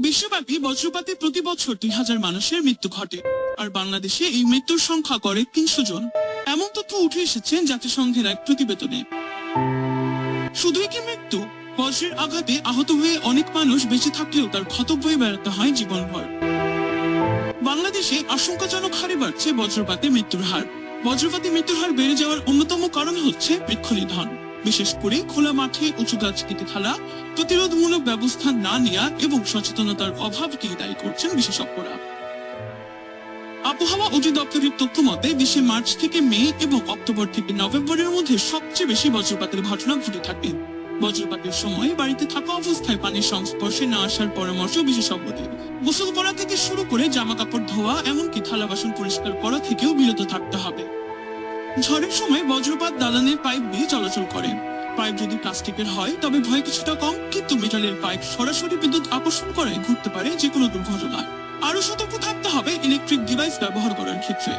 বিশ্বব্যাপী বজ্রপাতে প্রতি বছর দুই হাজার মানুষের মৃত্যু ঘটে। আর বাংলাদেশে এই মৃত্যুর সংখ্যা করে তিনশো জন। এমন তথ্য উঠে এসেছে জাতিসংঘের এক প্রতিবেদনে। শুধুই কি মৃত্যু, বজ্রের আঘাতে আহত হয়ে অনেক মানুষ বেঁচে থাকলেও তার ক্ষত বেড়াতে হয় জীবনভর। বাংলাদেশে আশঙ্কাজনক হারে বাড়ছে বজ্রপাতে মৃত্যুর হার। বজ্রপাতে মৃত্যুর হার বেড়ে যাওয়ার অন্যতম কারণ হচ্ছে বৃক্ষনিধন। বিশেষ করে খোলা মাঠে উঁচু গাছ কেটে ফেলা, প্রতিরোধমূলক ব্যবস্থা না নেওয়া এবং সচেতনতার অভাবকে দায়ী করছেন বিশেষজ্ঞরা। আবহাওয়া অধিদপ্তরের তথ্য মতে দেশে মার্চ থেকে মে এবং অক্টোবর থেকে নভেম্বরের মধ্যে সবচেয়ে বেশি বজ্রপাতের ঘটনা ঘটে থাকে। বজ্রপাতের সময় বাড়িতে থাকা অবস্থায় পানির সংস্পর্শে না আসার পরামর্শ বিশেষজ্ঞদের। গোসল করা থেকে শুরু করে জামা কাপড় ধোয়া, এমনকি থালা বাসন পরিষ্কার করা থেকেও বিরত থাকতে হবে। ঝড়ের সময় বজ্রপাত দালানের পাইপ দিয়ে চলাচল করে। পাইপ যদি প্লাস্টিকের হয়, তবে ভয় কিছুটা কম, কিন্তু মেটালের পাইপ সরাসরি বিদ্যুৎ আকর্ষণ করে ঘটতে পারে যে কোনো দুর্ঘটনা। আরও সতর্ক থাকতে হবে ইলেকট্রিক ডিভাইস ব্যবহার করার ক্ষেত্রে।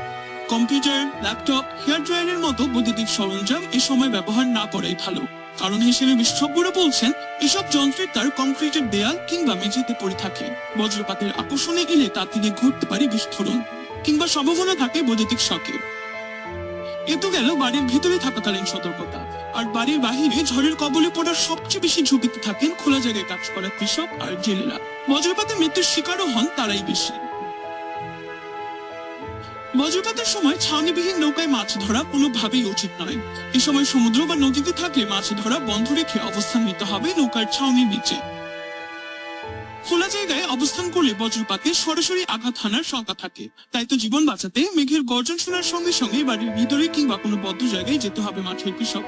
কম্পিউটার, ল্যাপটপ হেয়ার ড্রায়ারের মতো বৈদ্যুতিক সরঞ্জাম এ সময় ব্যবহার না করাই ভালো। কারণ হিসেবে বিশেষজ্ঞরা বলছেন, এসব যন্ত্রের তার কংক্রিটের দেয়াল কিংবা মেঝেতে পড়ে থাকে। বজ্রপাতের আকর্ষণে এলে তা থেকে ঘটতে পারে বিস্ফোরণ, কিংবা সম্ভাবনা থাকে বৈদ্যুতিক শকে। এ গেল বাড়ির ভিতরে থাকাকালীন সতর্কতা। আর বাড়ির বাহিরে ঝড়ের কবলে পড়ার সবচেয়ে বেশি ঝুঁকিতে থাকেন খোলা জায়গায় কাজ করা কৃষক আর জেলেরা। বজ্রপাতে মৃত্যুর শিকারও হন তারাই বেশি। বজ্রপাতের সময় ছাউনিবিহীন নৌকায় মাছ ধরা কোনোভাবেই উচিত নয়। এ সময় সমুদ্র বা নদীতে থাকলে মাছ ধরা বন্ধ রেখে অবস্থান নিতে হবে নৌকার ছাউনির নিচে। খোলা জায়গায় অবস্থান করলে বজ্রপাতে সরাসরি আঘাত হানার শঙ্কা থাকে। তাই তো জীবন বাঁচাতে মেঘের গর্জন শোনার সঙ্গে সঙ্গে বাড়ির ভিতরে কিংবা কোনো বদ্ধ জায়গায় যেতে হবে মাঠের কৃষক।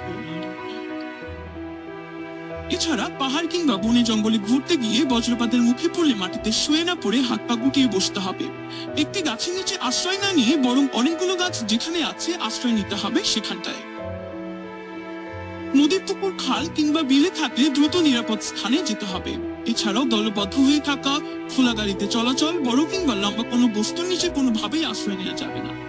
এছাড়া পাহাড় কিংবা বনে জঙ্গলে ঘুরতে গিয়ে বজ্রপাতের মুখে পড়লে মাটিতে শুয়ে না পড়ে হাত পা গুটিয়ে বসতে হবে। একটি গাছের নিচে আশ্রয় না নিয়ে বরং অনেকগুলো গাছ যেখানে আছে আশ্রয় নিতে হবে সেখানটায়। নদীর পুকুর, খাল কিংবা বিলে থাকলে দ্রুত নিরাপদ স্থানে যেতে হবে। এছাড়াও দলবদ্ধ হয়ে থাকা খোলা গাড়িতে চলাচল বড় কিংবা লম্বা কোনো বস্তুর নিচে কোনোভাবেই আশ্রয় নেওয়া যাবে না।